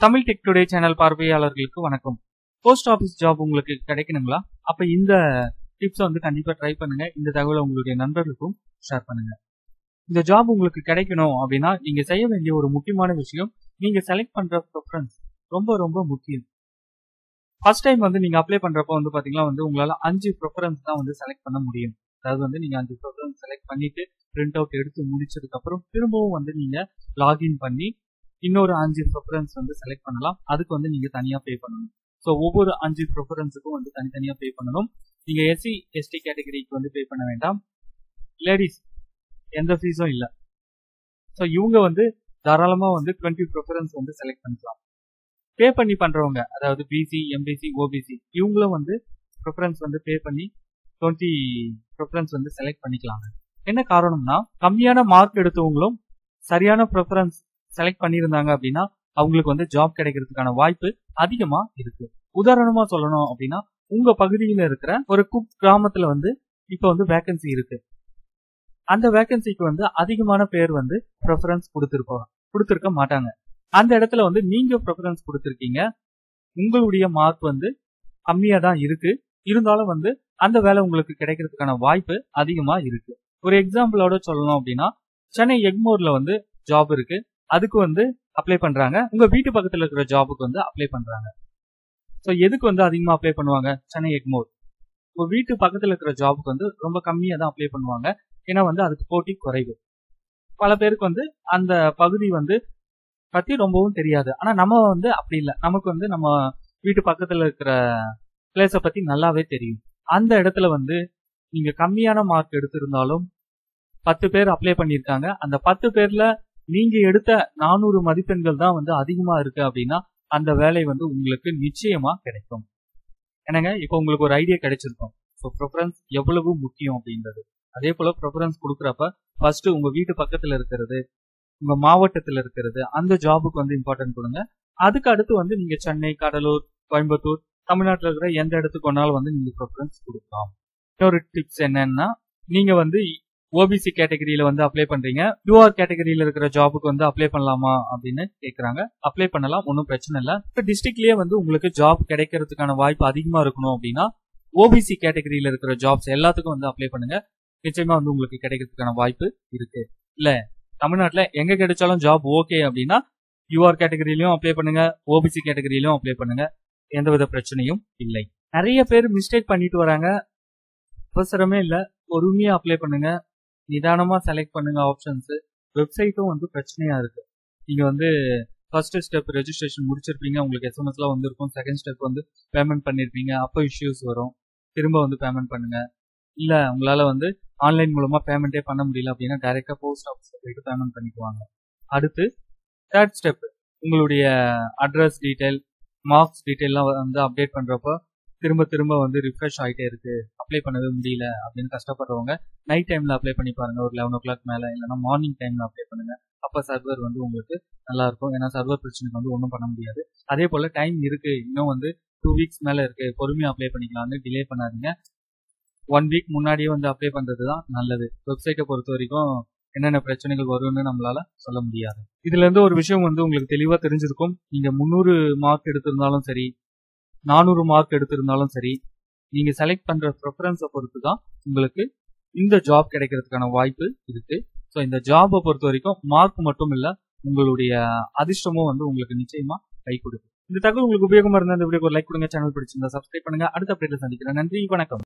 Tamil tech today channel பார்வையாளர்களுக்கு வணக்கம். Post office job உங்களுக்கு கிடைக்கணுங்களா? அப்ப இந்த டிப்ஸ் வந்து கண்டிப்பா ட்ரை பண்ணுங்க. இந்த தகவலை உங்களுடைய நண்பர்களுக்கும் ஷேர் பண்ணுங்க. இந்த ஜாப் உங்களுக்கு கிடைக்கணும் அப்படின்னா நீங்க செய்ய வேண்டிய ஒரு முக்கியமான விஷயம் நீங்க செலக்ட் பண்ற ப்ரிஃபரன்ஸ் ரொம்ப ரொம்ப முக்கியம். ஃபர்ஸ்ட் டைம் வந்து நீங்க அப்ளை பண்றப்ப வந்து பாத்தீங்கன்னா வந்து உங்களால அஞ்சு ப்ரிஃபரன்ஸ் தான் வந்து செலக்ட் பண்ண முடியும். அதாவது வந்து நீங்க அஞ்சு ப்ரிஃபரன்ஸ் செலக்ட் பண்ணிட்டு பிரிண்ட் அவுட் எடுத்து முடிச்சதுக்கு அப்புறம் திரும்பவும் வந்து நீங்க லாகின் பண்ணி இன்னொரு அஞ்சு ப்ரிஃபரன்ஸ் வந்து செலக்ட் பண்ணலாம். அதுக்கு வந்து நீங்க தனியா பே பண்ணணும். ஸோ ஒவ்வொரு அஞ்சு ப்ரிஃபரன்ஸுக்கும் வந்து தனித்தனியா பே பண்ணணும். நீங்க எஸ்சி எஸ்டி கேட்டகரிக்கு வந்து பே பண்ண வேண்டாம். லேடிஸ் எந்த ஃபீஸும் இல்லை. ஸோ இவங்க வந்து தாராளமா வந்து டுவெண்ட்டி ப்ரிஃபரன்ஸ் வந்து செலக்ட் பண்ணிக்கலாம். பே பண்ணி பண்றவங்க அதாவது பிசி எம்பிசி ஓபிசி இவங்களும் வந்து ப்ரிஃபரன்ஸ் வந்து பே பண்ணி டுவெண்ட்டி ப்ரிஃபரன்ஸ் வந்து செலக்ட் பண்ணிக்கலாங்க. என்ன காரணம்னா கம்மியான மார்க் எடுத்தவங்களும் சரியான ப்ரிஃபரன்ஸ் செலக்ட் பண்ணியிருந்தாங்க அப்படின்னா அவங்களுக்கு வந்து ஜாப் கிடைக்கிறதுக்கான வாய்ப்பு அதிகமா இருக்கு. உதாரணமா சொல்லணும் அப்படின்னா உங்க பகுதியில இருக்கிற ஒரு குக் கிராமத்துல வந்து இப்ப வந்து வேகன்சி இருக்கு. அந்த வேகன்சிக்கு வந்து அதிகமான பேர் வந்து ப்ரெஃபரன்ஸ் கொடுத்துருப்பாங்க கொடுத்துருக்க மாட்டாங்க. அந்த இடத்துல வந்து நீங்க ப்ரெஃபரன்ஸ் கொடுத்துருக்கீங்க. உங்களுடைய மார்க் வந்து கம்மியா தான் இருக்கு. இருந்தாலும் வந்து அந்த வேலை உங்களுக்கு கிடைக்கிறதுக்கான வாய்ப்பு அதிகமா இருக்கு. ஒரு எக்ஸாம்பிளோட சொல்லணும் அப்படின்னா சென்னை எக்மோர்ல வந்து ஜாப் இருக்கு. அதுக்கு வந்து அப்ளை பண்றாங்க. உங்க வீட்டு பக்கத்துல இருக்கிற ஜாபுக்கு வந்து அப்ளை பண்றாங்க. ஸோ எதுக்கு வந்து அதிகமா அப்ளை பண்ணுவாங்க? சென்னை எக்மோர். உங்க வீட்டு பக்கத்துல இருக்கிற ஜாபுக்கு வந்து ரொம்ப கம்மியா தான் அப்ளை பண்ணுவாங்க. ஏன்னா வந்து அதுக்கு போட்டி குறைவு. பல பேருக்கு வந்து அந்த பகுதி வந்து பத்தி ரொம்பவும் தெரியாது. ஆனா நம்ம வந்து அப்படி இல்லை. நமக்கு வந்து நம்ம வீட்டு பக்கத்துல இருக்கிற பிளேஸை பத்தி நல்லாவே தெரியும். அந்த இடத்துல வந்து நீங்க கம்மியான மார்க் எடுத்திருந்தாலும் பத்து பேர் அப்ளை பண்ணியிருக்காங்க. அந்த பத்து பேர்ல நீங்க எடுத்த நானூறு மதிப்பெண்கள் தான் வந்து அதிகமா இருக்கு அப்படின்னா அந்த வேலை வந்து உங்களுக்கு நிச்சயமா கிடைக்கும். என்னங்க? இப்போ உங்களுக்கு ஒரு ஐடியா கிடைச்சிருக்கும். ஸோ ப்ரிஃபரன்ஸ் எவ்வளவு முக்கியம் அப்படின்றது. அதே போல ப்ரிஃபரன்ஸ் கொடுக்குறப்ப ஃபர்ஸ்ட் உங்க வீட்டு பக்கத்துல இருக்கிறது உங்க மாவட்டத்துல இருக்கிறது அந்த ஜாபுக்கு வந்து இம்பார்ட்டன்ட் கொடுங்க. அதுக்கு அடுத்து வந்து நீங்க சென்னை கடலூர் கோயம்புத்தூர் தமிழ்நாட்டில் இருக்கிற எந்த இடத்துக்கு ஒன்னாலும் வந்து நீங்க ப்ரிஃபரன்ஸ் கொடுக்கலாம். இன்னொரு டிப்ஸ் என்னன்னா நீங்க வந்து ஓபிசி கேட்டகரியில வந்து அப்ளை பண்றீங்க. பியூஆர் கேட்டகரியில இருக்கிற ஜாபுக்கு வந்து அப்ளை பண்ணலாமா அப்படின்னு கேக்குறாங்க. அப்ளை பண்ணலாம் ஒன்றும் பிரச்சனை இல்லை. இப்போ டிஸ்ட்ரிக்ட்லயே வந்து உங்களுக்கு ஜாப் கிடைக்கிறதுக்கான வாய்ப்பு அதிகமா இருக்கணும் அப்படின்னா ஓபிசி கேட்டகரியில இருக்கிற ஜாப்ஸ் எல்லாத்துக்கும் வந்து அப்ளை பண்ணுங்க. நிச்சயமா வந்து உங்களுக்கு கிடைக்கிறதுக்கான வாய்ப்பு இருக்கு. இல்ல தமிழ்நாட்டில் எங்க கிடைச்சாலும் ஜாப் ஓகே அப்படின்னா யூஆர் கேட்டகரியிலும் அப்ளை பண்ணுங்க ஓபிசி கேட்டகரியிலும் அப்ளை பண்ணுங்க. எந்தவித பிரச்சனையும் இல்லை. நிறைய பேர் மிஸ்டேக் பண்ணிட்டு வராங்க. அவசரமே இல்லை. பொறுமையா அப்ளை பண்ணுங்க. நிதானமாக செலக்ட் பண்ணுங்க ஆப்ஷன்ஸு வெப்சைட்டும் வந்து பிரச்சனையாக இருக்கு. நீங்கள் வந்து ஃபர்ஸ்ட் ஸ்டெப் ரெஜிஸ்ட்ரேஷன் முடிச்சிருப்பீங்க. உங்களுக்கு எஸ்எம்எஸ்லாம் வந்திருக்கும். செகண்ட் ஸ்டெப் வந்து பேமெண்ட் பண்ணியிருப்பீங்க அப்போ இஷ்யூஸ் வரும். திரும்ப வந்து பேமெண்ட் பண்ணுங்க. இல்லை உங்களால் வந்து ஆன்லைன் மூலமாக பேமெண்ட்டே பண்ண முடியல அப்படின்னா டைரெக்டாக போஸ்ட் ஆஃபீஸில் போயிட்டு பேமெண்ட் பண்ணிக்குவாங்க. அடுத்து தேர்ட் ஸ்டெப் உங்களுடைய அட்ரஸ் டீட்டெயில் மார்க்ஸ் டீட்டெயிலாம் வந்து அப்டேட் பண்ணுறப்போ திரும்ப திரும்ப வந்து ரிஃப்ரெஷ் ஆகிட்டே இருக்கு. அப்ளை பண்ணவே முடியல அப்படின்னு கஷ்டப்படுறவங்க நைட் டைம்ல அப்ளை பண்ணி பாருங்க. ஒரு லெவன் ஓ கிளாக் மேல இல்லைன்னா மார்னிங் டைம்ல அப்ளை பண்ணுங்க. அப்ப சர்வர் வந்து உங்களுக்கு நல்லா இருக்கும். ஏன்னா சர்வர் பிரச்சனைக்கு வந்து ஒன்றும் பண்ண முடியாது. அதே போல டைம் இருக்கு. இன்னும் வந்து டூ வீக்ஸ் மேல இருக்கு. பொறுமையா அப்ளை பண்ணிக்கலாம்னு டிலே பண்ணாதீங்க. ஒன் வீக் முன்னாடியே வந்து அப்ளை பண்றது தான் நல்லது வெப்சைட்டை பொறுத்த வரைக்கும் என்னென்ன பிரச்சனைகள் வரும்னு நம்மளால சொல்ல முடியாது. இதுல இருந்து ஒரு விஷயம் வந்து உங்களுக்கு தெளிவா தெரிஞ்சிருக்கும். நீங்க முந்நூறு மார்க் எடுத்திருந்தாலும் சரி நானூறு மார்க் எடுத்திருந்தாலும் சரி நீங்க செலக்ட் பண்ற ப்ரிஃபரன்ஸை பொறுத்து தான் உங்களுக்கு இந்த ஜாப் கிடைக்கிறதுக்கான வாய்ப்பு இருக்கு. ஸோ இந்த ஜாபை பொறுத்த வரைக்கும் மார்க் மட்டும் இல்லை உங்களுடைய அதிர்ஷ்டமும் வந்து உங்களுக்கு நிச்சயமா கை கொடுக்கும். இந்த தகவல் உங்களுக்கு உபயோகமா இருந்தால் இந்த வீடியோக்கு ஒரு லைக் கொடுங்க சேனல் பிடிச்சிருந்தா சப்ஸ்கிரைப் பண்ணுங்க. அடுத்த அப்டேட்ல சந்திக்கிறேன். நன்றி வணக்கம்.